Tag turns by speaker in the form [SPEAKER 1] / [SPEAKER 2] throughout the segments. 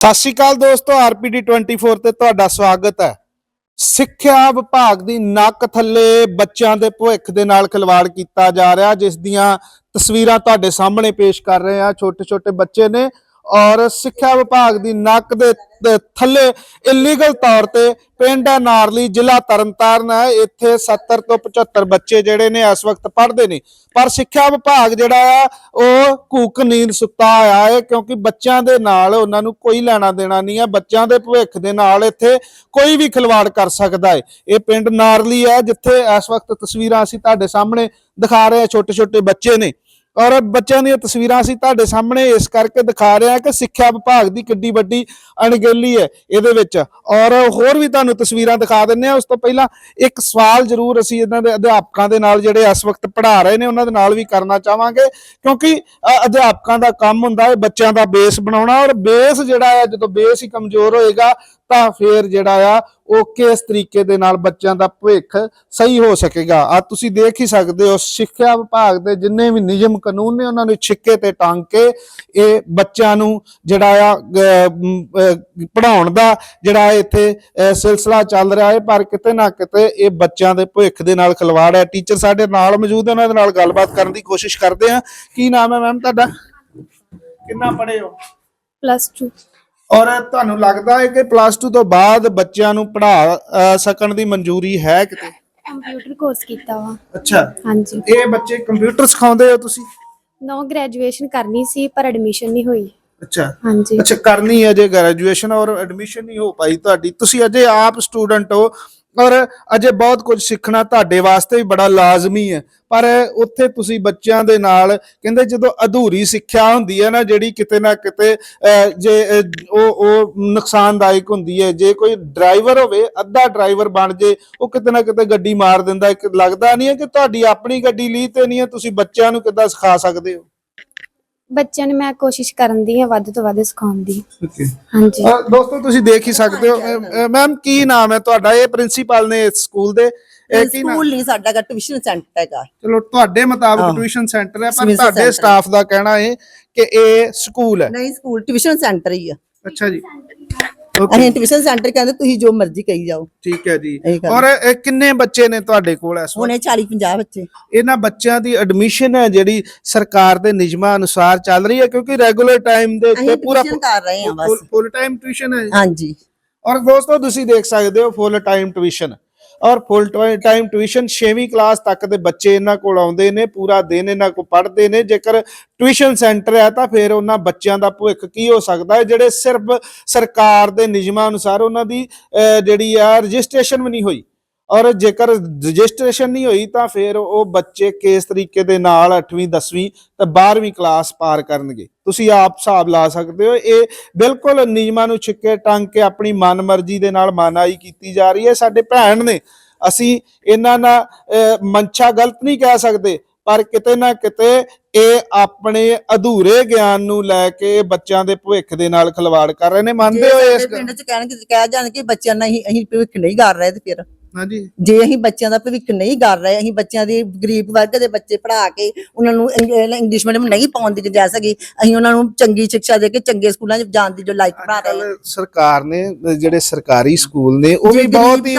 [SPEAKER 1] ਸਤਿ ਸ਼੍ਰੀ ਅਕਾਲ ਦੋਸਤੋ ਆਰਪੀਡੀ 24 ਤੇ ਤੁਹਾਡਾ ਸਵਾਗਤ ਹੈ। ਸਿੱਖਿਆ ਵਿਭਾਗ ਦੀ ਨੱਕ ਥੱਲੇ ਬੱਚਿਆਂ ਦੇ ਭਵਿੱਖ ਦੇ ਨਾਲ ਖਿਲਵਾੜ ਕੀਤਾ ਜਾ ਰਿਹਾ, ਜਿਸ ਦੀਆਂ ਤਸਵੀਰਾਂ ਤੁਹਾਡੇ ਸਾਹਮਣੇ ਪੇਸ਼ ਕਰ ਰਹੇ ਹਾਂ। ਛੋਟੇ ਛੋਟੇ ਬੱਚੇ ਨੇ ਔਰ ਸਿੱਖਿਆ ਵਿਭਾਗ ਦੀ ਨੱਕ ਦੇ ਥੱਲੇ ਇਲੀਗਲ ਤੌਰ ਤੇ ਪਿੰਡ ਹੈ ਨਾਰਲੀ, ਜ਼ਿਲ੍ਹਾ ਤਰਨਤਾਰਨ ਹੈ। ਇੱਥੇ 70 ਤੋਂ 75 ਬੱਚੇ ਜਿਹੜੇ ਨੇ ਇਸ ਵਕਤ ਪੜ੍ਹਦੇ ਨੇ। ਪਰ ਸਿੱਖਿਆ ਵਿਭਾਗ ਜਿਹੜਾ ਆ, ਉਹ ਕੂਕ ਨੀਂਦ ਸੁੱਤਾ ਆਇਆ ਹੈ ਕਿਉਂਕਿ ਬੱਚਿਆਂ ਦੇ ਨਾਲ ਉਹਨਾਂ ਨੂੰ ਕੋਈ ਲੈਣਾ ਦੇਣਾ ਨਹੀਂ ਹੈ। ਬੱਚਿਆਂ ਦੇ ਭਵਿੱਖ ਦੇ ਨਾਲ ਇੱਥੇ ਕੋਈ ਵੀ ਖਿਲਵਾੜ ਕਰ ਸਕਦਾ ਹੈ। ਇਹ ਪਿੰਡ ਨਾਰਲੀ ਹੈ, ਜਿੱਥੇ ਇਸ ਵਕਤ ਤਸਵੀਰਾਂ ਅਸੀਂ ਤੁਹਾਡੇ ਸਾਹਮਣੇ ਦਿਖਾ ਰਹੇ ਹਾਂ। ਛੋਟੇ ਛੋਟੇ ਬੱਚੇ ਨੇ। ਔਰ ਬੱਚਿਆਂ ਦੀਆਂ ਤਸਵੀਰਾਂ ਅਸੀਂ ਤੁਹਾਡੇ ਸਾਹਮਣੇ ਇਸ ਕਰਕੇ ਦਿਖਾ ਰਹੇ ਹਾਂ ਕਿ ਸਿੱਖਿਆ ਵਿਭਾਗ ਦੀ ਕਿੱਡੀ ਵੱਡੀ ਅਣਗਹਿਲੀ ਹੈ ਇਹਦੇ ਵਿੱਚ। ਔਰ ਹੋਰ ਵੀ ਤੁਹਾਨੂੰ ਤਸਵੀਰਾਂ ਦਿਖਾ ਦਿੰਨੇ ਆ ਉਸ ਤੋਂ ਪਹਿਲਾਂ ਇੱਕ ਸਵਾਲ ਜ਼ਰੂਰ ਅਸੀਂ ਇਹਨਾਂ ਦੇ ਅਧਿਆਪਕਾਂ ਦੇ ਨਾਲ ਜਿਹੜੇ ਇਸ ਵਕਤ ਪੜ੍ਹਾ ਰਹੇ ਨੇ, ਉਹਨਾਂ ਦੇ ਨਾਲ ਵੀ ਕਰਨਾ ਚਾਹਾਂਗੇ। ਕਿਉਂਕਿ ਅਧਿਆਪਕਾਂ ਦਾ ਕੰਮ ਹੁੰਦਾ ਹੈ ਬੱਚਿਆਂ ਦਾ ਬੇਸ ਬਣਾਉਣਾ ਔਰ ਬੇਸ ਜਿਹੜਾ ਹੈ, ਜਦੋਂ ਬੇਸ ਹੀ ਕਮਜ਼ੋਰ ਹੋਏਗਾ ਤਾਂ ਫਿਰ ਜਿਹੜਾ ਆ, ਉਹ ਕਿਸ ਤਰੀਕੇ ਦੇ ਨਾਲ ਬੱਚਿਆਂ ਦਾ ਭਵਿੱਖ ਸਹੀ ਹੋ ਸਕੇਗਾ? ਆ ਤੁਸੀਂ ਦੇਖ ਹੀ ਸਕਦੇ ਹੋ, ਸਿੱਖਿਆ ਵਿਭਾਗ ਦੇ ਜਿੰਨੇ ਵੀ ਨਿਯਮ ਕਾਨੂੰਨ ਨੇ, ਉਹਨਾਂ ਨੂੰ ਛਿੱਕੇ ਤੇ ਟਾਂਗ ਕੇ ਇਹ ਬੱਚਿਆਂ ਨੂੰ ਜਿਹੜਾ ਆ ਪੜਾਉਣ ਦਾ ਜਿਹੜਾ ਇੱਥੇ ਸਿਲਸਿਲਾ ਚੱਲ ਰਿਹਾ ਹੈ। ਪਰ ਕਿਤੇ ਨਾ ਕਿਤੇ ਇਹ ਬੱਚਿਆਂ ਦੇ ਭਵਿੱਖ ਦੇ ਨਾਲ ਖਿਲਵਾੜ ਹੈ। ਟੀਚਰ ਸਾਡੇ ਨਾਲ ਮੌਜੂਦ ਹੈ ਉਹਨਾਂ ਦੇ ਨਾਲ ਗੱਲਬਾਤ ਕਰਨ ਦੀ ਕੋਸ਼ਿਸ਼ ਕਰਦੇ ਹਾਂ। ਕੀ ਨਾਮ ਹੈ ਮੈਮ ਤੁਹਾਡਾ? ਕਿੰਨਾ ਪੜ੍ਹੇ ਹੋ?
[SPEAKER 2] ਪਲੱਸ 2
[SPEAKER 1] ਔਰ ਤੁਹਾਨੂੰ ਲੱਗਦਾ ਹੈ ਕਿ ਪਲੱਸ 2 ਤੋਂ ਬਾਅਦ ਬੱਚਿਆਂ ਨੂੰ ਪੜ੍ਹਾ ਸਕਣ ਦੀ ਮਨਜ਼ੂਰੀ ਹੈ ਕਿਤੇ?
[SPEAKER 2] ਕੰਪਿਊਟਰ ਕੋਰਸ ਕੀਤਾ ਵਾ।
[SPEAKER 1] ਅੱਛਾ।
[SPEAKER 2] ਹਾਂਜੀ।
[SPEAKER 1] ਇਹ ਬੱਚੇ ਕੰਪਿਊਟਰ ਸਿਖਾਉਂਦੇ ਹੋ ਤੁਸੀਂ?
[SPEAKER 2] ਨੋ ਗ੍ਰੈਜੂਏਸ਼ਨ ਕਰਨੀ ਸੀ ਪਰ ਐਡਮਿਸ਼ਨ ਨਹੀਂ ਹੋਈ।
[SPEAKER 1] ਅੱਛਾ।
[SPEAKER 2] ਹਾਂਜੀ।
[SPEAKER 1] ਅੱਛਾ ਕਰਨੀ ਹੈ ਜੇ ਗ੍ਰੈਜੂਏਸ਼ਨ ਔਰ ਐਡਮਿਸ਼ਨ ਨਹੀਂ ਹੋ ਪਾਈ ਤੁਹਾਡੀ। ਤੁਸੀਂ ਅਜੇ ਆਪ ਸਟੂਡੈਂਟ ਹੋ ਔਰ ਅਜੇ ਬਹੁਤ ਕੁਝ ਸਿੱਖਣਾ ਤੁਹਾਡੇ ਵਾਸਤੇ ਵੀ ਬੜਾ ਲਾਜ਼ਮੀ ਹੈ। ਪਰ ਉੱਥੇ ਤੁਸੀਂ ਬੱਚਿਆਂ ਦੇ ਨਾਲ, ਕਹਿੰਦੇ ਜਦੋਂ ਅਧੂਰੀ ਸਿੱਖਿਆ ਹੁੰਦੀ ਹੈ ਨਾ, ਜਿਹੜੀ ਕਿਤੇ ਨਾ ਕਿਤੇ ਜੇ ਉਹ ਉਹ ਨੁਕਸਾਨਦਾਇਕ ਹੁੰਦੀ ਹੈ। ਜੇ ਕੋਈ ਡਰਾਈਵਰ ਹੋਵੇ, ਅੱਧਾ ਡਰਾਈਵਰ ਬਣ ਜੇ, ਉਹ ਕਿਤੇ ਨਾ ਕਿਤੇ ਗੱਡੀ ਮਾਰ ਦਿੰਦਾ ਲੱਗਦਾ ਨਹੀਂ ਹੈ ਕਿ ਤੁਹਾਡੀ ਆਪਣੀ ਗੱਡੀ ਲਈ ਤੇ ਨਹੀਂ ਹੈ, ਤੁਸੀਂ ਬੱਚਿਆਂ ਨੂੰ ਕਿੱਦਾਂ ਸਿਖਾ ਸਕਦੇ ਹੋ?
[SPEAKER 2] ਬੱਚਿਆਂ ਨੂੰ ਮੈਂ ਕੋਸ਼ਿਸ਼ ਕਰਨ ਦੀ ਹਾਂ ਵੱਧ ਤੋਂ ਵੱਧ ਸਿਖਾਉਣ ਦੀ।
[SPEAKER 1] ਓਕੇ
[SPEAKER 2] ਹਾਂਜੀ।
[SPEAKER 1] ਅ, ਦੋਸਤੋ ਤੁਸੀਂ ਦੇਖ ਹੀ ਸਕਦੇ ਹੋ ਮੈਮ ਕੀ ਨਾਮ ਹੈ ਤੁਹਾਡਾ? ਇਹ ਪ੍ਰਿੰਸੀਪਲ ਨੇ ਇਸ ਸਕੂਲ ਦੇ। ਇਹ ਕੀ ਨਾਮ?
[SPEAKER 3] ਸਕੂਲ ਨਹੀਂ ਸਾਡਾ ਗਾ ਟਿਊਸ਼ਨ ਸੈਂਟਰ ਹੈਗਾ।
[SPEAKER 1] ਚਲੋ ਤੁਹਾਡੇ ਮੁਤਾਬਕ। ਟਿਊਸ਼ਨ ਸੈਂਟਰ ਹੈ ਪਰ
[SPEAKER 3] Tuition
[SPEAKER 1] ਤੁਹਾਡੇ
[SPEAKER 3] center।
[SPEAKER 1] ਸਟਾਫ ਦਾ ਕਹਿਣਾ ਹੈ ਕਿ ਇਹ ਸਕੂਲ ਹੈ।
[SPEAKER 3] ਨਹੀਂ ਸਕੂਲ ਟਿਊਸ਼ਨ ਸੈਂਟਰ ਹੀ ਆ।
[SPEAKER 1] ਅੱਛਾ ਜੀ।
[SPEAKER 3] ਅਸੀਂ ਟਿਊਸ਼ਨ ਸੈਂਟਰ ਕਹਿੰਦੇ ਤੁਸੀਂ ਜੋ ਮਰਜ਼ੀ ਕਹੀ ਜਾਓ।
[SPEAKER 1] ਠੀਕ ਹੈ ਜੀ।
[SPEAKER 3] ਇਹੀ ਗੱਲ।
[SPEAKER 1] ਔਰ ਇਹ ਕਿੰਨੇ ਬੱਚੇ ਨੇ ਤੁਹਾਡੇ ਕੋਲ ਇਸ ਵਕਤ?
[SPEAKER 3] ਹੁਣੇ 40 50 ਬੱਚੇ।
[SPEAKER 1] ਇਹਨਾਂ ਬੱਚਿਆਂ ਦੀ ਐਡਮਿਸ਼ਨ ਹੈ ਜਿਹੜੀ ਸਰਕਾਰ ਦੇ ਨਿਯਮਾਂ ਅਨੁਸਾਰ ਚੱਲ ਰਹੀ ਹੈ ਕਿਉਂਕਿ ਰੈਗੂਲਰ ਟਾਈਮ ਦੇ ਉੱਤੇ
[SPEAKER 3] ਅਸੀਂ
[SPEAKER 1] ਪੂਰਾ
[SPEAKER 3] tuition ਕਰ ਰਹੇ ਹਾਂ ਬਸ।
[SPEAKER 1] ਫੁੱਲ ਟਾਈਮ ਟਿਊਸ਼ਨ ਹੈ
[SPEAKER 3] ਹਾਂਜੀ।
[SPEAKER 1] ਔਰ ਦੋਸਤੋ ਤੁਸੀਂ ਦੇਖ ਸਕਦੇ ਹੋ ਫੁੱਲ ਟਾਈਮ ਟਿਊਸ਼ਨ ਔਰ ਫੁੱਲ ਟਾਈਮ ਟਿਊਸ਼ਨ 6ਵੀਂ ਕਲਾਸ ਤੱਕ ਦੇ ਬੱਚੇ ਇਹਨਾਂ ਕੋਲ ਆਉਂਦੇ ਨੇ, ਪੂਰਾ ਦਿਨ ਇਹਨਾਂ ਕੋਲ ਪੜ੍ਹਦੇ ਨੇ। ਜੇਕਰ ਟਿਊਸ਼ਨ ਸੈਂਟਰ ਹੈ ਤਾਂ ਫਿਰ ਉਹਨਾਂ ਬੱਚਿਆਂ ਦਾ ਭਵਿੱਖ ਕੀ ਹੋ ਸਕਦਾ ਹੈ, ਜਿਹੜੇ ਸਿਰਫ ਸਰਕਾਰ ਦੇ ਨਿਯਮਾਂ ਅਨੁਸਾਰ ਉਹਨਾਂ ਦੀ ਜਿਹੜੀ ਆ, ਰਜਿਸਟ੍ਰੇਸ਼ਨ ਵੀ ਨਹੀਂ ਹੋਈ। ਔਰ ਜੇਕਰ ਰਜਿਸਟ੍ਰੇਸ਼ਨ ਨਹੀਂ ਹੋਈ ਤਾਂ ਫਿਰ ਉਹ ਬੱਚੇ ਕਿਸ ਤਰੀਕੇ ਦੇ ਨਾਲ 8ਵੀਂ 10ਵੀਂ ਤੇ 12ਵੀਂ ਕਲਾਸ ਪਾਰ ਕਰਨਗੇ। ਤੁਸੀਂ ਆਪ ਹਿਸਾਬ ਲਾ ਸਕਦੇ ਹੋ ਇਹ ਬਿਲਕੁਲ ਨਿਯਮਾਂ ਨੂੰ ਛਿੱਕੇ ਟੰਗ ਕੇ ਆਪਣੀ ਮਨਮਰਜ਼ੀ ਦੇ ਨਾਲ ਮਾਨਾਈ ਕੀਤੀ ਜਾ ਰਹੀ ਹੈ। ਸਾਡੇ ਭੈਣ ਨੇ ਅਸੀਂ ਇਹਨਾਂ ਨਾਲ ਮਨਸ਼ਾ ਗਲਤ ਨਹੀਂ ਕਹਿ ਸਕਦੇ ਪਰ ਕਿਤੇ ਨਾ ਕਿਤੇ ਇਹ ਆਪਣੇ ਅਧੂਰੇ ਗਿਆਨ ਨੂੰ ਲੈ ਕੇ ਬੱਚਿਆਂ ਦੇ ਭਵਿੱਖ ਦੇ ਨਾਲ ਖਿਲਵਾੜ ਕਰ ਰਹੇ ਨੇ। ਮੰਨਦੇ ਹੋ ਇਸ
[SPEAKER 3] ਪਿੰਡ ਚ ਕਹਿਣਗੇ ਕਹਿ ਜਾਣ ਕਿ ਬੱਚਿਆਂ ਨਾਲ ਅਸੀਂ ਭਵਿੱਖ ਨਹੀਂ ਕਰ ਰਹੇ ਤੇ ਫਿਰ?
[SPEAKER 1] ਹਾਂਜੀ
[SPEAKER 3] ਜੇ ਅਸੀਂ ਬੱਚਿਆਂ ਦਾ ਭਵਿੱਖ ਨਹੀਂ ਕਰ ਰਹੇ ਅਸੀਂ ਬੱਚਿਆਂ ਦੀ ਗਰੀਬ ਵਰਗ ਦੇ ਬੱਚੇ ਪੜ੍ਹਾ ਕੇ ਉਹਨਾਂ ਨੂੰ ਇੰਗ- ਇੰਗਲਿਸ਼ ਮੀਡੀਅਮ ਨਹੀਂ ਪਾਉਣ ਦੀ ਗੁੰਜਾਇਸ਼ ਹੈਗੀ ਅਸੀਂ ਉਹਨਾਂ ਨੂੰ ਚੰਗੀ ਸਿੱਖਿਆ ਦੇ ਕੇ ਚੰਗੇ ਸਕੂਲਾਂ 'ਚ ਜਾਣ ਦੀ ਜੋ ਲਾਇਕ ਬਣਾ ਰਹੇ
[SPEAKER 1] ਸਰਕਾਰ ਨੇ ਜਿਹੜੇ ਸਰਕਾਰੀ ਸਕੂਲ ਨੇ ਉਹ
[SPEAKER 3] ਜੇ
[SPEAKER 1] ਵੀ ਬਹੁਤ ਹੀ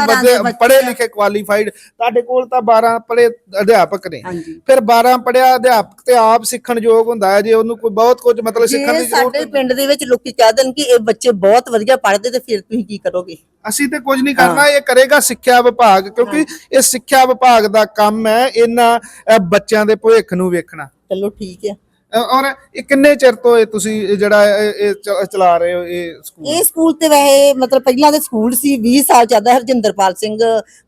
[SPEAKER 1] ਪੜ੍ਹੇ। ਲਿਖੇ ਕੁਆਲੀਫਾਈਡ ਤੁਹਾਡੇ ਕੋਲ ਤਾਂ 12 ਪੜ੍ਹੇ ਅਧਿਆਪਕ ਨੇ ਫਿਰ 12 ਪੜ੍ਹਿਆ ਅਧਿਆਪਕ ਤੇ ਆਪ ਸਿੱਖਣ ਯੋਗ ਹੁੰਦਾ ਹੈ ਜੇ ਉਹਨੂੰ ਕੋਈ ਬਹੁਤ ਕੁਝ ਮਤਲਬ ਸਿੱਖਣ
[SPEAKER 3] ਜੇ
[SPEAKER 1] ਦੀ ਜ਼ਰੂਰਤ
[SPEAKER 3] ਸਾਡੇ। ਪਿੰਡ ਦੇ ਵਿੱਚ ਲੋਕੀ ਕਹਿ ਦੇਣ ਕਿ ਇਹ ਬੱਚੇ ਬਹੁਤ ਵਧੀਆ ਪੜ੍ਹਦੇ ਤੇ ਫਿਰ ਤੁਸੀਂ ਕੀ ਕਰੋਗੇ
[SPEAKER 1] ਅਸੀਂ ਤੇ ਕੁਝ ਨਹੀਂ ਕਰਨਾ ਇਹ ਕਰੇਗਾ ਸਿੱਖਿਆ ਵਿਭਾਗ ਕਿਉਂਕਿ ਇਹ ਸਿੱਖਿਆ ਵਿਭਾਗ ਦਾ ਕੰਮ ਹੈ ਇਹਨਾਂ ਬੱਚਿਆਂ ਦੇ ਭਵਿੱਖ ਨੂੰ ਵੇਖਣਾ।
[SPEAKER 3] ਚਲੋ ਠੀਕ ਹੈ।
[SPEAKER 1] ਔਰ ਇਹ ਕਿੰਨੇ ਚਿਰ ਤੋਂ ਇਹ ਤੁਸੀਂ ਇਹ ਜਿਹੜਾ ਇਹ ਇਹ ਚ- ਚਲਾ ਰਹੇ ਹੋ ਇਹ ਸਕੂਲ?
[SPEAKER 3] ਇਹ ਸਕੂਲ ਤੇ ਵੈਸੇ ਮਤਲਬ ਪਹਿਲਾਂ ਦੇ ਸਕੂਲ ਸੀ 20 ਸਾਲ ਚੱਲਦਾ ਹਰਜਿੰਦਰਪਾਲ ਸਿੰਘ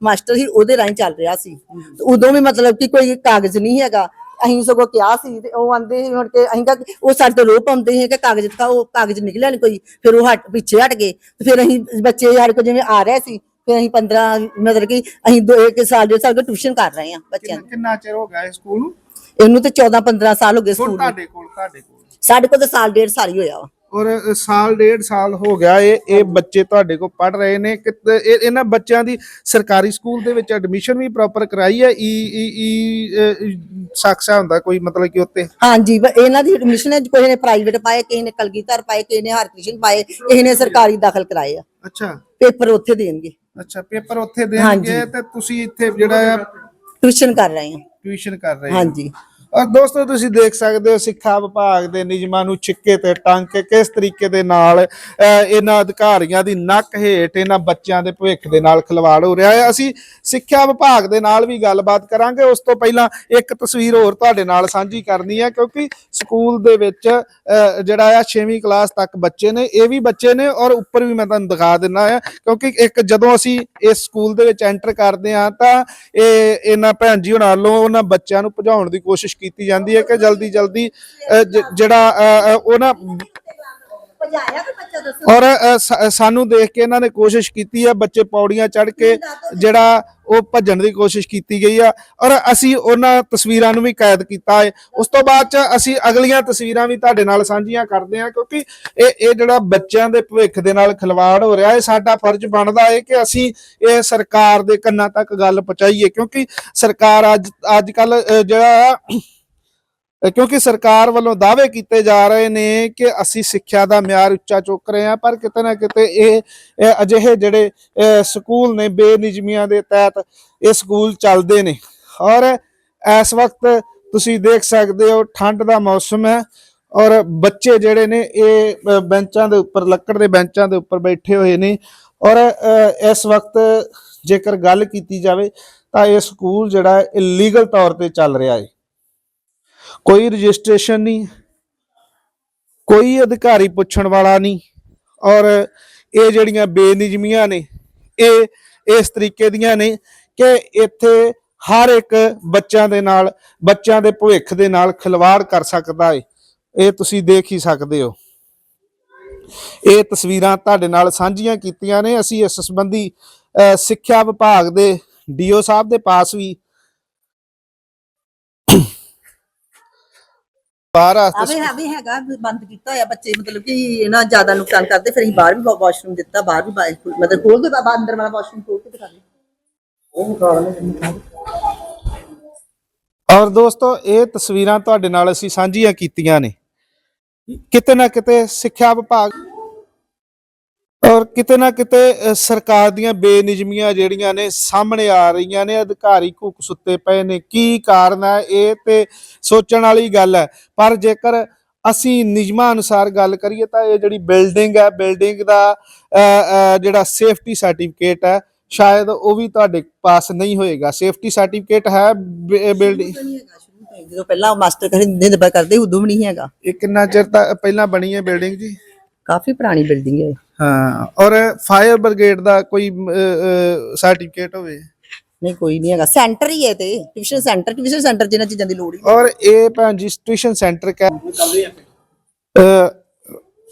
[SPEAKER 3] ਮਾਸਟਰ ਸੀ ਉਹਦੇ ਰਾਹੀਂ ਚੱਲ ਰਿਹਾ ਸੀ। ਤੇ ਉਦੋਂ ਵੀ ਮਤਲਬ ਕਿ ਕੋਈ ਕਾਗਜ਼ ਨਹੀਂ ਹੈਗਾ। ਅਸੀਂ ਸਗੋਂ ਕਿਹਾ ਸੀ ਤੇ ਉਹ ਆਂਦੇ ਸੀ ਹੁਣ ਕਿ ਅਸੀਂ ਕਿ ਉਹ ਸਾਡੇ ਤੋਂ ਰੋਹ ਪਾਉਂਦੇ ਸੀ ਕਿ ਕਾਗਜ਼ ਦਿਖਾ ਉਹ ਕਾਗਜ਼ ਨਿਕਲਿਆ ਨਹੀਂ ਕੋਈ ਫਿਰ ਉਹ ਹਟ ਪਿੱਛੇ ਹਟ ਗਏ। ਤੇ ਫਿਰ ਅਸੀਂ ਬੱਚੇ ਸਾਡੇ ਕੋਲ ਜਿਵੇਂ ਆ ਰਹੇ ਸੀ ਫਿਰ ਅਸੀਂ 15 ਮਤਲਬ ਕਿ ਅਸੀਂ ਦੋ ਇੱਕ ਸਾਲ ਦੇ ਸਾਲ ਟਿਊਸ਼ਨ ਕਰ ਰਹੇ ਹਾਂ ਬੱਚਿਆਂ
[SPEAKER 1] ਕਿੰਨਾ- ਕਿੰਨਾ ਚਿਰ ਹੋ ਗਿਆ ਸਕੂਲ ਨੂੰ?
[SPEAKER 3] ਨੂੰ ਇਹਨੂੰ ਤੇ 14 15 ਸਾਲ ਹੋ ਗਏ ਸਕੂਲ ਨੂੰ।
[SPEAKER 1] ਤੁਹਾਡੇ ਕੋਲ ਤੁਹਾਡੇ ਕੋਲ।
[SPEAKER 3] ਸਾਡੇ ਕੋਲ ਤਾਂ ਸਾਲ ਡੇਢ ਸਾਲ ਹੀ ਹੋਇਆ ਵਾ।
[SPEAKER 1] ਔਰ ਸਾਲ ਡੇਢ ਸਾਲ ਹੋ ਗਿਆ ਇਹ ਇਹ ਬੱਚੇ ਤੁਹਾਡੇ ਕੋਲ ਪੜ ਰਹੇ ਨੇ ਕਿ ਇਹ- ਇਹਨਾਂ ਬੱਚਿਆਂ ਦੀ ਸਰਕਾਰੀ ਸਕੂਲ ਦੇ ਵਿੱਚ ਐਡਮਿਸ਼ਨ ਵੀ ਪ੍ਰੋਪਰ ਕਰਾਈ ਹੈ ਈ ਈ ਈ ਸਾਖਸਾ ਹੁੰਦਾ ਕੋਈ ਮਤਲਬ ਕਿ ਉੱਤੇ?
[SPEAKER 3] ਹਾਂਜੀ ਇਹਨਾਂ ਦੀ ਐਡਮਿਸ਼ਨ ਕਿਸੇ ਨੇ ਪ੍ਰਾਈਵੇਟ ਪਾਏ ਕਿਸੇ ਨੇ ਕਲਗੀਧਰ ਪਾਏ ਕਿਸੇ ਨੇ ਹਰਕ੍ਰਿਸ਼ਨ ਪਾਏ ਕਿਸੇ ਨੇ ਸਰਕਾਰੀ ਦਾਖਲ ਕਰਾਏ ਆ।
[SPEAKER 1] ਅੱਛਾ।
[SPEAKER 3] ਪੇਪਰ ਉੱਥੇ ਦੇਣਗੇ।
[SPEAKER 1] ਅੱਛਾ ਪੇਪਰ ਉੱਥੇ। ਦੇਣਗੇ ਤੇ ਤੁਸੀਂ ਇੱਥੇ ਜਿਹੜਾ ਆ
[SPEAKER 3] ਟਿਊਸ਼ਨ ਕਰ ਰਹੇ ਆ।
[SPEAKER 1] ਟਿਊਸ਼ਨ ਕਰ ਰਹੇ ਹੋ
[SPEAKER 3] ਹਾਂਜੀ।
[SPEAKER 1] ਔਰ ਦੋਸਤੋ, ਤੁਸੀਂ ਦੇਖ ਸਕਦੇ ਹੋ ਸਿੱਖਿਆ ਵਿਭਾਗ ਦੇ ਨਿਯਮਾਂ ਨੂੰ ਛਿੱਕੇ ਤੇ ਟੰਗ ਕੇ ਕਿਸ ਤਰੀਕੇ ਦੇ ਨਾਲ ਇਹਨਾਂ ਅਧਿਕਾਰੀਆਂ ਦੀ ਨੱਕ ਹੇਠ ਇਹਨਾਂ ਬੱਚਿਆਂ ਦੇ ਭਵਿੱਖ ਦੇ ਨਾਲ ਖਿਲਵਾੜ ਹੋ ਰਿਹਾ ਹੈ। ਅਸੀਂ ਸਿੱਖਿਆ ਵਿਭਾਗ ਦੇ ਨਾਲ ਵੀ ਗੱਲਬਾਤ ਕਰਾਂਗੇ। ਉਸ ਤੋਂ ਪਹਿਲਾਂ ਇੱਕ ਤਸਵੀਰ ਹੋਰ ਤੁਹਾਡੇ ਨਾਲ ਸਾਂਝੀ ਕਰਨੀ ਹੈ, ਕਿਉਂਕਿ ਸਕੂਲ ਦੇ ਵਿੱਚ ਜਿਹੜਾ ਆ 6ਵੀਂ ਕਲਾਸ ਤੱਕ ਬੱਚੇ ਨੇ, ਇਹ ਵੀ ਬੱਚੇ ਨੇ ਔਰ ਉੱਪਰ ਵੀ ਮੈਂ ਤੁਹਾਨੂੰ ਦਿਖਾ ਦਿੰਦਾ ਹੈ, ਕਿਉਂਕਿ ਇੱਕ ਜਦੋਂ ਅਸੀਂ ਇਸ ਸਕੂਲ ਦੇ ਵਿੱਚ ਐਂਟਰ ਕਰਦੇ ਹਾਂ, ਤਾਂ ਇਹ ਇਹਨਾਂ ਭੈਣ ਜੀ ਹੁਣਾਂ ਵੱਲੋਂ ਉਹਨਾਂ ਬੱਚਿਆਂ ਨੂੰ ਭਜਾਉਣ ਦੀ ਕੋਸ਼ਿਸ਼ ਕੀਤੀ ਜਾਂਦੀ ਹੈ ਕਿ ਜਲਦੀ ਜਲਦੀ ਅਹ, ਜਿਹੜਾ ਅਹ, ਅਹ, ਉਹ ਨਾ
[SPEAKER 3] ਭਜਾਇਆ ਕਿ ਬੱਚਾ ਦੱਸੋ।
[SPEAKER 1] ਔਰ ਸਾ- ਸਾਨੂੰ ਦੇਖ ਕੇ ਇਹਨਾਂ ਨੇ ਕੋਸ਼ਿਸ਼ ਕੀਤੀ ਹੈ ਬੱਚੇ ਪੌੜੀਆਂ ਚੜ੍ਹ ਕੇ ਜਿਹੜਾ ਉਹ ਭੱਜਣ ਦੀ ਕੋਸ਼ਿਸ਼ ਕੀਤੀ ਗਈ ਆ। ਔਰ ਅਸੀਂ ਉਹਨਾਂ ਤਸਵੀਰਾਂ ਨੂੰ ਵੀ ਕੈਦ ਕੀਤਾ ਹੈ ਉਸ ਤੋਂ ਬਾਅਦ ਚ ਅਸੀਂ ਅਗਲੀਆਂ ਤਸਵੀਰਾਂ ਵੀ ਤੁਹਾਡੇ ਨਾਲ ਸਾਂਝੀਆਂ ਕਰਦੇ ਹਾਂ ਕਿਉਂਕਿ ਇਹ ਇਹ ਜਿਹੜਾ ਬੱਚਿਆਂ ਦੇ ਭਵਿੱਖ ਦੇ ਨਾਲ ਖਿਲਵਾੜ ਹੋ ਰਿਹਾ ਹੈ ਸਾਡਾ ਫਰਜ਼ ਬਣਦਾ ਹੈ ਕਿ ਅਸੀਂ ਇਹ ਸਰਕਾਰ ਦੇ ਕੰਨਾਂ ਤੱਕ ਗੱਲ ਪਹੁੰਚਾਈਏ। ਕਿਉਂਕਿ ਸਰਕਾਰ ਅੱਜ ਅੱਜ ਕੱਲ ਜਿਹੜਾ ਆ ਕਿਉਂਕਿ ਸਰਕਾਰ ਵੱਲੋਂ ਦਾਅਵੇ ਕੀਤੇ ਜਾ ਰਹੇ ਨੇ ਕਿ ਅਸੀਂ ਸਿੱਖਿਆ ਦਾ ਮਿਆਰ ਉੱਚਾ ਚੁੱਕ ਰਹੇ ਹਾਂ, ਪਰ ਕਿਤੇ ਨਾ ਕਿਤੇ ਇਹ ਅਜਿਹੇ ਜਿਹੜੇ ਸਕੂਲ ਨੇ ਬੇਨਿਜ਼ਮੀਆਂ ਦੇ ਤਹਿਤ ਇਹ ਸਕੂਲ ਚੱਲਦੇ ਨੇ। ਔਰ ਇਸ ਵਕਤ ਤੁਸੀਂ ਦੇਖ ਸਕਦੇ ਹੋ ਠੰਡ ਦਾ ਮੌਸਮ ਹੈ ਔਰ ਬੱਚੇ ਜਿਹੜੇ ਨੇ ਇਹ ਬੈਂਚਾਂ ਦੇ ਉੱਪਰ, ਲੱਕੜ ਦੇ ਬੈਂਚਾਂ ਦੇ ਉੱਪਰ ਬੈਠੇ ਹੋਏ ਨੇ। ਔਰ ਇਸ ਵਕਤ ਜੇਕਰ ਗੱਲ ਕੀਤੀ ਜਾਵੇ ਤਾਂ ਇਹ ਸਕੂਲ ਜਿਹੜਾ ਹੈ ਇਲੀਗਲ ਤੌਰ ਤੇ ਚੱਲ ਰਿਹਾ ਹੈ। ਕੋਈ ਰਜਿਸਟ੍ਰੇਸ਼ਨ ਨਹੀਂ, ਕੋਈ ਅਧਿਕਾਰੀ ਪੁੱਛਣ ਵਾਲਾ ਨਹੀਂ, ਔਰ ਇਹ ਜਿਹੜੀਆਂ ਬੇਨਿਯਮੀਆਂ ਨੇ, ਇਹ ਇਸ ਤਰੀਕੇ ਦੀਆਂ ਨੇ ਕਿ ਇੱਥੇ ਹਰ ਇੱਕ ਬੱਚਿਆਂ ਦੇ ਨਾਲ, ਬੱਚਿਆਂ ਦੇ ਭਵਿੱਖ ਦੇ ਨਾਲ ਖਿਲਵਾੜ ਕਰ ਸਕਦਾ ਹੈ ਇਹ ਤੁਸੀਂ ਦੇਖ ਹੀ ਸਕਦੇ ਹੋ। ਇਹ ਤਸਵੀਰਾਂ ਤੁਹਾਡੇ ਨਾਲ ਸਾਂਝੀਆਂ ਕੀਤੀਆਂ ਨੇ, ਅਸੀਂ ਇਸ ਸੰਬੰਧੀ ਸਿੱਖਿਆ ਵਿਭਾਗ ਦੇ ਡੀਓ ਸਾਹਿਬ ਦੇ ਪਾਸ ਵੀ ਬਾਹਰ
[SPEAKER 3] ਆ
[SPEAKER 1] ਵਾਸਤੇ
[SPEAKER 3] ਵੀ ਹੈ ਵੀ ਹੈਗਾ ਵੀ ਬੰਦ ਕੀਤਾ ਹੋਇਆ ਬੱਚੇ ਮਤਲਬ ਕਿ ਇਹਨਾਂ ਜ਼ਿਆਦਾ ਨੁਕਸਾਨ ਕਰਦੇ ਫਿਰ ਅਸੀਂ ਬਾਹਰ ਵੀ ਵਾਸ਼ਰੂਮ ਦਿੱਤਾ ਬਾਹਰ ਵੀ ਮਤਲਬ ਖੋਲ ਕੇ ਬਾਹਰ ਅੰਦਰ ਵਾਲਾ ਵਾਸ਼ਰੂਮ ਖੋਲ ਕੇ ਦਿਖਾ ਦੇ।
[SPEAKER 1] ਔਰ ਦੋਸਤੋ ਇਹ ਤਸਵੀਰਾਂ ਤੁਹਾਡੇ ਨਾਲ ਅਸੀਂ ਸਾਂਝੀਆਂ ਕੀਤੀਆਂ ਨੇ। ਕਿਤੇ ਨਾ ਕਿਤੇ ਸਿੱਖਿਆ ਵਿਭਾਗ ਔਰ ਕਿਤੇ ਨਾ ਕਿਤੇ ਸਰਕਾਰ ਦੀਆਂ ਬੇਨਿਯਮੀਆਂ ਜਿਹੜੀਆਂ ਨੇ ਸਾਹਮਣੇ ਆ ਰਹੀਆਂ ਨੇ ਅਧਿਕਾਰੀ ਘੁੱਕ ਸੁੱਤੇ ਪਏ ਨੇ। ਕੀ ਕਾਰਨ ਹੈ? ਇਹ ਤੇ ਸੋਚਣ ਵਾਲੀ ਗੱਲ ਹੈ। ਪਰ ਜੇਕਰ ਅਸੀਂ ਨਿਯਮਾਂ ਅਨੁਸਾਰ ਗੱਲ ਕਰੀਏ ਤਾਂ ਇਹ ਜਿਹੜੀ ਬਿਲਡਿੰਗ ਹੈ ਬਿਲਡਿੰਗ ਦਾ ਜਿਹੜਾ ਸੇਫਟੀ ਸਰਟੀਫਿਕੇਟ ਹੈ ਸ਼ਾਇਦ ਉਹ ਵੀ ਤੁਹਾਡੇ ਪਾਸ ਨਹੀਂ ਹੋਏਗਾ। ਸੇਫਟੀ ਸਰਟੀਫਿਕੇਟ ਹੈ ਬਿਲਡਿੰਗ।
[SPEAKER 3] ਜਦੋਂ ਪਹਿਲਾਂ ਮਾਸਟਰ ਕਹਿੰਦੇ ਨਿਰਭਰ ਕਰਦੇ ਉਦੋਂ ਵੀ ਨਹੀਂ ਹੈਗਾ।
[SPEAKER 1] ਇਹ ਕਿੰਨਾ ਚਿਰ ਤਾਂ ਪਹਿਲਾਂ ਬਣੀ ਹੈ ਬਿਲਡਿੰਗ ਜੀ?
[SPEAKER 3] ਕਾਫੀ ਪੁਰਾਣੀ ਬਿਲਡਿੰਗ ਹੈ
[SPEAKER 1] ਹਾਂ ਔਰ ਫਾਇਰ ਬ੍ਰਿਗੇਡ ਦਾ ਕੋਈ ਸਰਟੀਫਿਕੇਟ ਹੋਵੇ?
[SPEAKER 3] ਨਹੀਂ ਕੋਈ ਨਹੀਂ ਹੈਗਾ। ਸੈਂਟਰ ਹੀ ਹੈ ਤੇ। ਟਿਊਸ਼ਨ ਸੈਂਟਰ ਟਿਊਸ਼ਨ ਸੈਂਟਰ ਜਿਹਨਾਂ ਚੀਜ਼ਾਂ ਦੀ ਲੋੜ ਹੀ
[SPEAKER 1] ਔਰ ਇਹ ਭੈਣ ਜੀ ਟਿਊਸ਼ਨ ਸੈਂਟਰ ਕਾ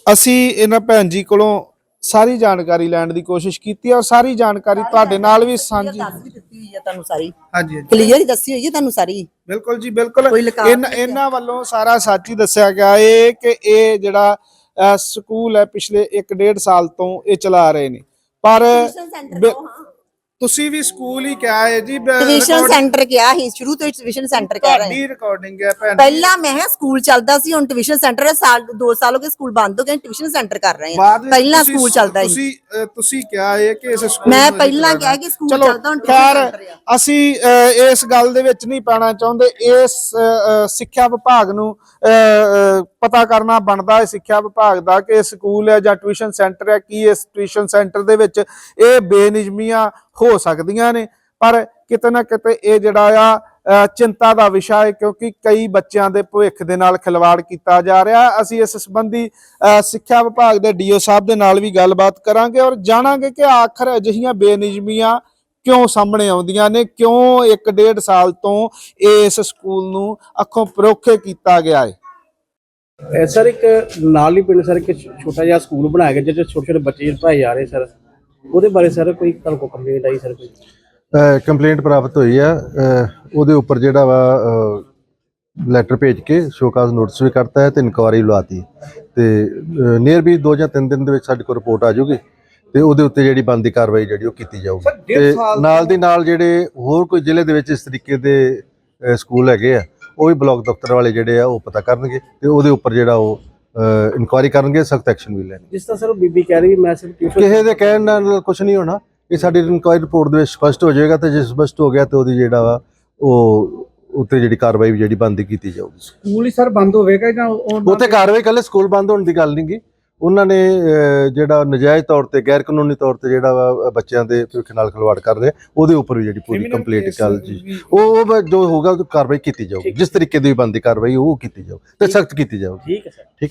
[SPEAKER 1] ਅਸੀਂ ਇਹਨਾਂ ਭੈਣ ਜੀ ਕੋਲੋਂ ਸਾਰੀ ਜਾਣਕਾਰੀ ਲੈਣ ਦੀ ਕੋਸ਼ਿਸ਼ ਕੀਤੀ ਔਰ ਸਾਰੀ ਜਾਣਕਾਰੀ ਤੁਹਾਡੇ ਨਾਲ ਵੀ ਸਾਂਝੀ
[SPEAKER 3] ਦਿੱਤੀ ਹੋਈ ਹੈ ਤੁਹਾਨੂੰ ਸਾਰੀ।
[SPEAKER 1] ਹਾਂਜੀ ਹਾਂਜੀ।
[SPEAKER 3] ਕਲੀਅਰ ਹੀ ਦੱਸੀ ਹੋਈ ਹੈ ਤੁਹਾਨੂੰ ਸਾਰੀ।
[SPEAKER 1] ਬਿਲਕੁਲ ਜੀ ਬਿਲਕੁਲ। ਇਹਨਾਂ ਵੱਲੋਂ ਸਾਰਾ ਸੱਚ ਹੀ ਦੱਸਿਆ ਗਿਆ। ਏ ਕਿ ਇਹ ਜਿਹੜਾ ਸਕੂਲ ਹੈ ਪਿਛਲੇ 1.5 ਸਾਲ ਤੋਂ ਇਹ ਚਲਾ ਰਹੇ ਨੇ। ਪਰ ਤੁਸੀਂ ਵੀ ਸਕੂਲ ਹੀ ਕਿਹਾ ਹੈ ਜੀ ਬ-
[SPEAKER 3] ਟਿਊਸ਼ਨ ਸੈਂਟਰ ਕਿਹਾ ਸੀ ਸ਼ੁਰੂ ਤੋਂ ਟਿਊਸ਼ਨ ਸੈਂਟਰ ਕਹਿ ਰਹੇ ਹਾਂ
[SPEAKER 1] ਤੁਹਾਡੀ ਰਿਕਾਰਡਿੰਗ ਹੈ ਭੈਣ ਜੀ।
[SPEAKER 3] ਪਹਿਲਾਂ ਮੈਂ ਕਿਹਾ ਸਕੂਲ ਚੱਲਦਾ ਸੀ ਹੁਣ ਟਿਊਸ਼ਨ ਸੈਂਟਰ ਹੈ ਸਾਲ 2 ਸਾਲ ਹੋ ਗਏ ਸਕੂਲ ਬੰਦ ਹੋ ਗਏ ਟਿਊਸ਼ਨ ਸੈਂਟਰ ਕਰ ਰਹੇ
[SPEAKER 1] ਬਾਅਦ
[SPEAKER 3] ਹਾਂ
[SPEAKER 1] ਵਿੱਚ
[SPEAKER 3] ਪਹਿਲਾਂ
[SPEAKER 1] ਤੁਸੀਂ-
[SPEAKER 3] ਸਕੂਲ ਚੱਲਦਾ ਸੀ
[SPEAKER 1] ਤੁਸੀਂ ਅ, ਤੁਸੀਂ ਕਿਹਾ ਹੈ ਕਿ ਇਸ ਸਕੂਲ
[SPEAKER 3] ਮੈਂ
[SPEAKER 1] ਨੂੰ ਅਸੀਂ
[SPEAKER 3] ਪਹਿਲਾਂ। ਕਿਹਾ ਕਿ ਸਕੂਲ
[SPEAKER 1] ਚਲੋ,
[SPEAKER 3] ਚੱਲਦਾ, ਹੁਣ tuition
[SPEAKER 1] ਖੈਰ
[SPEAKER 3] center ਆ।
[SPEAKER 1] ਅਸੀਂ ਅ, ਇਸ ਗੱਲ ਦੇ ਵਿੱਚ ਨਹੀਂ ਪੈਣਾ ਚਾਹੁੰਦੇ ਇਸ ਅ, ਅ, ਸਿੱਖਿਆ ਵਿਭਾਗ ਨੂੰ ਅ, ਅ, ਪਤਾ ਕਰਨਾ ਬਣਦਾ ਹੈ ਸਿੱਖਿਆ ਵਿਭਾਗ ਦਾ ਕਿ ਇਹ ਸਕੂਲ ਹੈ ਜਾਂ ਟਿਊਸ਼ਨ ਸੈਂਟਰ ਹੈ ਕੀ ਇਸ ਟਿਊਸ਼ਨ ਸੈਂਟਰ ਦੇ ਵਿੱਚ ਇਹ ਬੇਨਿਯਮੀਆਂ ਹੋ ਸਕਦੀਆਂ ਨੇ। ਪਰ ਕਿਤੇ ਨਾ ਕਿਤੇ ਇਹ ਜਿਹੜਾ ਆ ਚਿੰਤਾ ਦਾ ਵਿਸ਼ਾ ਹੈ ਕਿਉਂਕਿ ਕਈ ਬੱਚਿਆਂ ਦੇ ਭਵਿੱਖ ਦੇ ਨਾਲ ਖਿਲਵਾੜ ਕੀਤਾ ਜਾ ਰਿਹਾ। ਅਸੀਂ ਇਸ ਸੰਬੰਧੀ ਸਿੱਖਿਆ ਵਿਭਾਗ ਦੇ ਡੀਓ ਸਾਹਿਬ ਦੇ ਨਾਲ ਵੀ ਗੱਲਬਾਤ ਕਰਾਂਗੇ ਔਰ ਜਾਣਾਂਗੇ ਕਿ ਆਖਰ ਅਜਿਹੀਆਂ ਬੇਨਿਯਮੀਆਂ ਕਿਉਂ ਸਾਹਮਣੇ ਆਉਂਦੀਆਂ ਨੇ, ਕਿਉਂ ਇੱਕ ਡੇਢ ਸਾਲ ਤੋਂ ਇਸ ਸਕੂਲ ਨੂੰ ਅੱਖੋਂ ਪਰੋਖੇ ਕੀਤਾ ਗਿਆ ਹੈ।
[SPEAKER 4] ਸਰ ਇੱਕ ਨਾਲ ਹੀ ਪਿੰਡ ਸਰ ਇੱਕ ਛੋਟਾ ਜਿਹਾ ਸਕੂਲ ਬਣਾਇਆ ਗਿਆ, ਜਿਹਦੇ ਛੋਟੇ ਛੋਟੇ ਬੱਚੇ ਪੜ੍ਹਾਏ ਜਾ ਰਹੇ ਸਰ। ਉਹਦੇ ਬਾਰੇ ਸਰ ਕੋਈ ਤੁਹਾਨੂੰ ਕੋਈ ਕੰਪਲੇਂਟ ਆਈ ਸਰ ਕੋਈ?
[SPEAKER 5] ਕੰਪਲੇਂਟ ਪ੍ਰਾਪਤ ਹੋਈ ਆ। ਅਹ ਉਹਦੇ ਉੱਪਰ ਜਿਹੜਾ ਵਾ ਲੈਟਰ ਭੇਜ ਕੇ ਸ਼ੋਕਾਜ਼ ਨੋਟਿਸ ਵੀ ਕਰਤਾ ਹੈ ਤੇ ਇਨਕੁਆਰੀ ਲਵਾਤੀ। ਤੇ ਨੀਅਰ ਵੀ 2 ਜਾਂ 3 ਦਿਨ ਦੇ ਵਿੱਚ ਸਾਡੇ ਕੋਲ ਰਿਪੋਰਟ ਆ ਜਾਊਗੀ ਤੇ ਉਹਦੇ ਉੱਤੇ ਜਿਹੜੀ ਬਣਦੀ ਕਾਰਵਾਈ ਜਿਹੜੀ ਉਹ ਕੀਤੀ ਜਾਊਗੀ। ਤੇ ਨਾਲ ਦੀ ਨਾਲ ਜਿਹੜੇ ਹੋਰ ਕੋਈ ਜ਼ਿਲ੍ਹੇ ਦੇ ਵਿੱਚ ਇਸ ਤਰੀਕੇ ਦੇ ਸਕੂਲ ਹੈਗੇ ਆ ਉਹ ਵੀ ਬਲਾਕ ਦਫ਼ਤਰ ਵਾਲੇ ਜਿਹੜੇ ਆ ਉਹ ਪਤਾ ਕਰਨਗੇ ਤੇ ਉਹਦੇ ਉੱਪਰ ਜਿਹੜਾ ਉਹ ਇਨਕੁਆਰੀ ਕਰਨਗੇ ਸਖਤ ਐਕਸ਼ਨ ਵੀ ਲੈਣਗੇ।
[SPEAKER 4] ਜਿਸ ਤਰ੍ਹਾਂ ਸਰ ਬੀਬੀ ਕਹਿ ਰਹੀ ਮੈਂ ਸਿਰਫ ਟਿਊਸ਼ਨ
[SPEAKER 5] ਕਿਸੇ ਦੇ ਕਹਿਣ ਨਾਲ ਕੁਝ ਨਹੀਂ ਹੋਣਾ। ਇਹ ਸਾਡੀ ਇਨਕੁਆਇਰੀ ਰਿਪੋਰਟ ਦੇ ਵਿੱਚ ਸਪਸ਼ਟ ਹੋ ਜਾਏਗਾ ਤੇ ਜੇ ਸਪਸ਼ਟ ਹੋ ਗਿਆ ਤੇ ਉਹਦੀ ਜਿਹੜਾ ਵਾ ਉਹ ਉੱਤੇ ਜਿਹੜੀ ਕਾਰਵਾਈ ਜਿਹੜੀ ਬੰਦੀ ਕੀਤੀ ਜਾਊਗੀ।
[SPEAKER 4] ਸਕੂਲ ਹੀ ਸਰ ਬੰਦ ਹੋਵੇਗਾ ਜਾਂ
[SPEAKER 5] ਉੱਥੇ ਕਾਰਵਾਈ ਕੱਲੇ ਸਕੂਲ ਬੰਦ ਹੋਣ ਦੀ ਗੱਲ ਨਹੀਂਗੀ ਉਹਨਾਂ ਨੇ ਜਿਹੜਾ ਨਜਾਇਜ਼ ਤੌਰ ਤੇ ਗੈਰ ਕਾਨੂੰਨੀ ਤੌਰ ਤੇ ਜਿਹੜਾ ਵਾ ਬੱਚਿਆਂ ਦੇ ਭਵਿੱਖ ਨਾਲ ਖਿਲਵਾੜ ਕਰ ਰਹੇ ਉਹਦੇ ਉੱਪਰ ਵੀ ਜਿਹੜੀ ਪੂਰੀ ਕੰਪਲੀਟ ਗੱਲ ਜੀ। ਉਹ ਜੋ ਉਹ ਕਾਰਵਾਈ ਕੀਤੀ ਜਾਊਗੀ। ਜਿਸ ਤਰੀਕੇ ਦੀ ਬੰਦੀ ਕਾਰਵਾਈ ਉਹ ਕੀਤੀ ਜਾਊ ਤੇ ਸਖਤ ਕੀਤੀ ਜਾਊਗੀ।
[SPEAKER 4] ਠੀਕ ਹੈ ਸਰ।